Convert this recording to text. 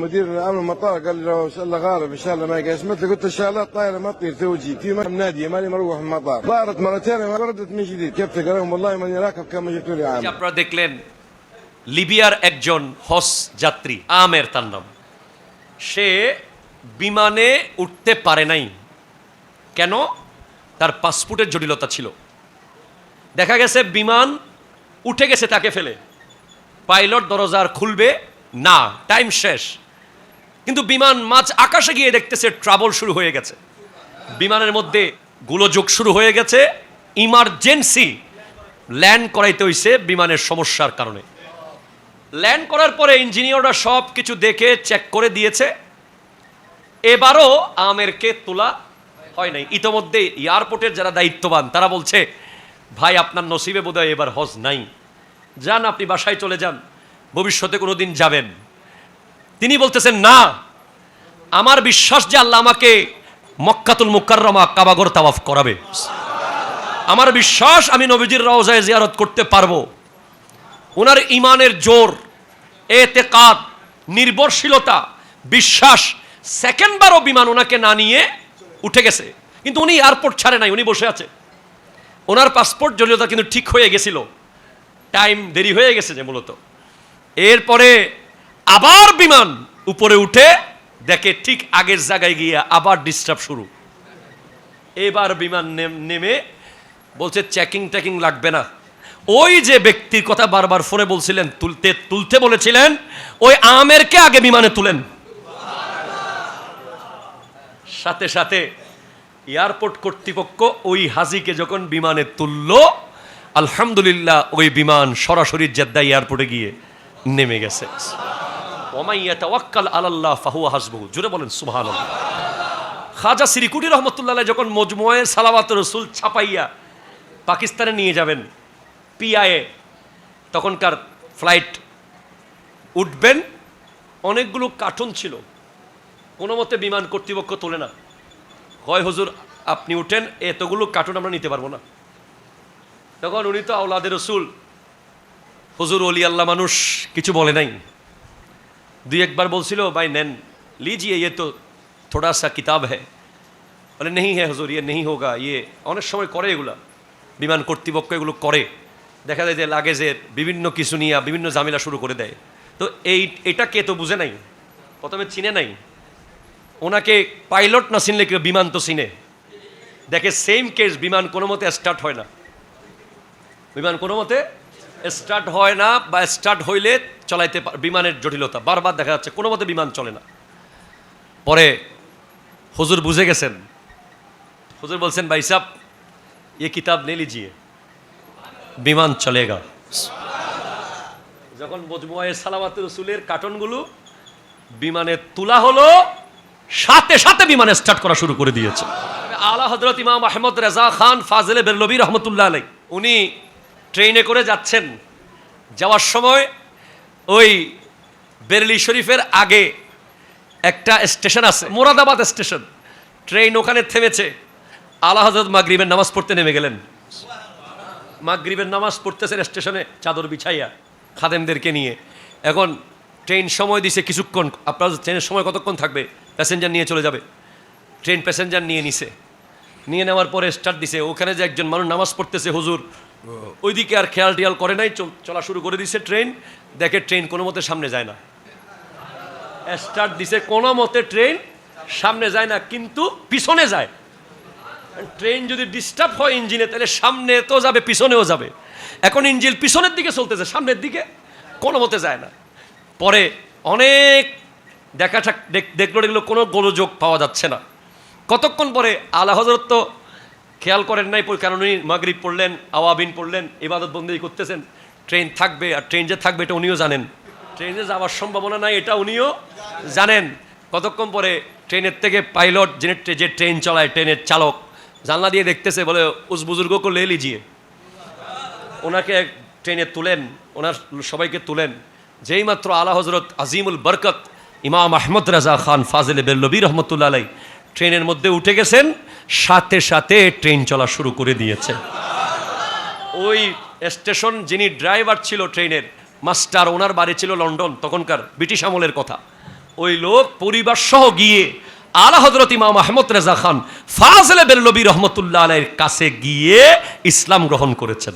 مدير امن المطار قال لي لو ان شاء الله غارب ان شاء الله ما يجي اسمت له قلت ان شاء الله الطائره ما تطير توجي في من- ناديه ماني مروح المطار طارت مرتين ما ردت من جديد كيف قال لهم والله ماني راكب كما جبتوا لي যে عام আপনারা দেখলেন লিবিয়ার একজন হস যাত্রী আমের তার নাম সে বিমানে উঠতে পারে নাই কেন তার পাসপোর্টের জটিলতা ছিল দেখা গেছে বিমান উঠে গেছে তাকে ফেলে পাইলট দরজার খুলবে না টাইম শেষ কিন্তু বিমান মাঝ আকাশে গিয়ে দেখতেছে ট্রাবল শুরু হয়ে গেছে। বিমানের মধ্যে গোলযোগ শুরু হয়ে গেছে। ইমার্জেন্সি ল্যান্ড করাইতে হইছে বিমানের সমস্যার কারণে। ল্যান্ড করার পরে ইঞ্জিনিয়াররা সব কিছু দেখে চেক করে দিয়েছে। এবারও আমেরকে তোলা হয় নাই। ইতোমধ্যে এয়ারপোর্টের যারা দায়িত্ববান, তারা বলছে, ভাই, আপনার নসিবে বোধহয় এবার হজ নাই। যান, আপনি বাসায় চলে যান। ভবিষ্যতে কোনো দিন যাবেন। তিনি বলতেছেন, না, আমার বিশ্বাস যে আল্লাহ আমাকে মক্কাতুল মুকাররমা কাবাগর তাওয়াফ করাবে। আমার বিশ্বাস আমি নবীজির রওজায় জিয়ারত করতে পারব। ওনার ইমানের জোর, এতেকাদ, নির্ভরশীলতা, বিশ্বাস সেকেন্ডবারও বিমান ওনাকে না নিয়ে উঠে গেছে। কিন্তু উনি এয়ারপোর্ট ছাড়ে নাই, উনি বসে আছে। ওনার পাসপোর্ট জটিলতা কিন্তু ঠিক হয়ে গেছিল। টাইম দেরি হয়ে গেছে যে মূলত। এরপরে আবার বিমান উপরে উঠে দেখে ঠিক আগের জায়গায় গিয়ে আবার ডিস্টার্ব শুরু। এবার বিমান নেম- বলছে চেকিং টেকিং লাগবে না। ওই যে ব্যক্তির কথা বারবার ফোনে বলছিলেন, তুলতে তুলতে বলেছিলেন, ওই আমেরকে আগে বিমানে তুলেন। সাথে সাথে এয়ারপোর্ট কর্তৃপক্ষ ওই হাজিকে যখন বিমানে তুলল, আলহামদুলিল্লাহ ওই বিমান সরাসরি জেদ্দা এয়ারপোর্টে গিয়ে নেমে গেছে। ওমাইয়া তাওয়াক্কাল ফাহুয়া হাসবহু। জুড়ে বলেন খাজা যখন মজমুয়ে সালাবাত রসুল ছাপাইয়া পাকিস্তানে নিয়ে যাবেন পিআইএ, তখনকার ফ্লাইট, উঠবেন, অনেকগুলো কার্টুন ছিল। কোনো মতে বিমান কর্তৃপক্ষ তোলে না। হয় হুজুর, আপনি উঠেন, এতগুলো কার্টুন আমরা নিতে পারব না। তখন উনি তো আওলাদে রসুল। হুজুর অলি আল্লাহ মানুষ, কিছু বলে নাই। দুই একবার বলছিল, ভাই, নেন লিজিয়ে ইয়ে তো থোড়া সা কিতাব হ্যাঁ বলে নেই হ্যাঁ হজুর ইয়ে নেই হোগা ইয়ে অনেক সময় করে এগুলা, বিমান কর্তৃপক্ষ এগুলো করে। দেখা যায় যে লাগেজের বিভিন্ন কিছু নিয়ে, বিভিন্ন ঝামেলা শুরু করে দেয়। তো এই, এটা কে তো বুঝে নাই? প্রথমে চিনে নাই। ওনাকে পাইলট না চিনলে কেউ বিমান তো চিনে? দেখে সেম কেস, বিমান কোনো মতে স্টার্ট হয় না। বিমান কোনো মতে স্টার্ট হয় না বা স্টার্ট হইলে চলাইতে পার- বিমানের জটিলতা বারবার দেখা যাচ্ছে কোনো মতে বিমান চলে না পরে হুজুর বুঝে গেছেন হুজুর বলছেন ভাই সাহ ये किताब ले लीजिए বিমান চলেগা যখন মজমুয়ায় সালামাত রসুলের কার্টনগুলো বিমানে তোলা হলো সাথে সাথে বিমানে স্টার্ট করা শুরু করে দিয়েছে আলা হজরত ইমাম আহমদ রেজা খান ফাজলে বেরলবী রহমতুল্লাহ আলাই উনি ট্রেনে করে যাচ্ছেন যাওয়ার সময় ওই বেরলি শরীফের আগে একটা স্টেশন আছে, মোরাদাবাদ স্টেশন। ট্রেন ওখানে থেমেছে। আলা হজরত মাগরিবের নামাজ পড়তে নেমে গেলেন। মাগরিবের নামাজ পড়তেছেন স্টেশনে চাদর বিছাইয়া খাদেমদেরকে নিয়ে। এখন ট্রেন সময় দিছে কিছুক্ষণ। আপনার ট্রেনের সময় কতক্ষণ থাকবে? প্যাসেঞ্জার নিয়ে চলে যাবে। ট্রেন প্যাসেঞ্জার নিয়ে নিছে। নিয়ে নেওয়ার পরে স্টার্ট দিছে। ওখানে যে একজন মানুষ নামাজ পড়তেছে, হুজুর ওইদিকে আর খেয়াল টিয়াল করে নাই, চল- শুরু করে দিছে ট্রেন। দেখে ট্রেন কোনো মতে সামনে যায় না। স্টার্ট দিছে কোনো মতে ট্রেন সামনে যায় না, কিন্তু পিছনে যায়। ট্রেন যদি ডিস্টার্ব হয় ইঞ্জিনে, তাহলে সামনে তো যাবে, পিছনেও যাবে। এখন ইঞ্জিন পিছনের দিকে চলতেছে, সামনের দিকে কোনো মতে যায় না। পরে অনেক দেখ- দেখল দেখল কোনো গোলযোগ পাওয়া যাচ্ছে না। কতক্ষণ পরে আলা হজরত তো খেয়াল করেন নাই কারণ উনি মাগরিব পড়লেন, আওয়াবিন পড়লেন, ইবাদত বন্দি করতেছেন। ট্রেন থাকবে আর ট্রেন যে থাকবে এটা উনিও জানেন। ট্রেনে যাওয়ার সম্ভাবনা নাই, এটা উনিও জানেন। কতক্ষণ পরে ট্রেনের থেকে পাইলট, যিনি যে ট্রেন চালায়, ট্রেনের চালক, জানলা দিয়ে দেখতেছে, বলে, উস বুজুর্গ কো লে লিজিয়ে। ওনাকে ট্রেনে তুলেন, ওনার সবাইকে তুলেন। যেই মাত্র আলা হজরত আজিমুল বরকত, ইমাম আহমদ রাজা খান ফাজিল বেল্লবী রহমতুল্লা আলাই ট্রেনের মধ্যে উঠে গেছেন সাথে সাথে ট্রেন চলা শুরু করে দিয়েছে। ওই স্টেশন যিনি ড্রাইভার ছিল ট্রেনের, মাস্টার, ওনার বাড়ি ছিল লন্ডন, তখনকার ব্রিটিশ আমলের কথা। ওই লোক পরিবার সহ গিয়ে আলা হজরত ইমাম আহমদ রেজা খান ফাজলে বেল্লবী রহমতুল্লাহ আলাইয়ের কাছে গিয়ে ইসলাম গ্রহণ করেছেন।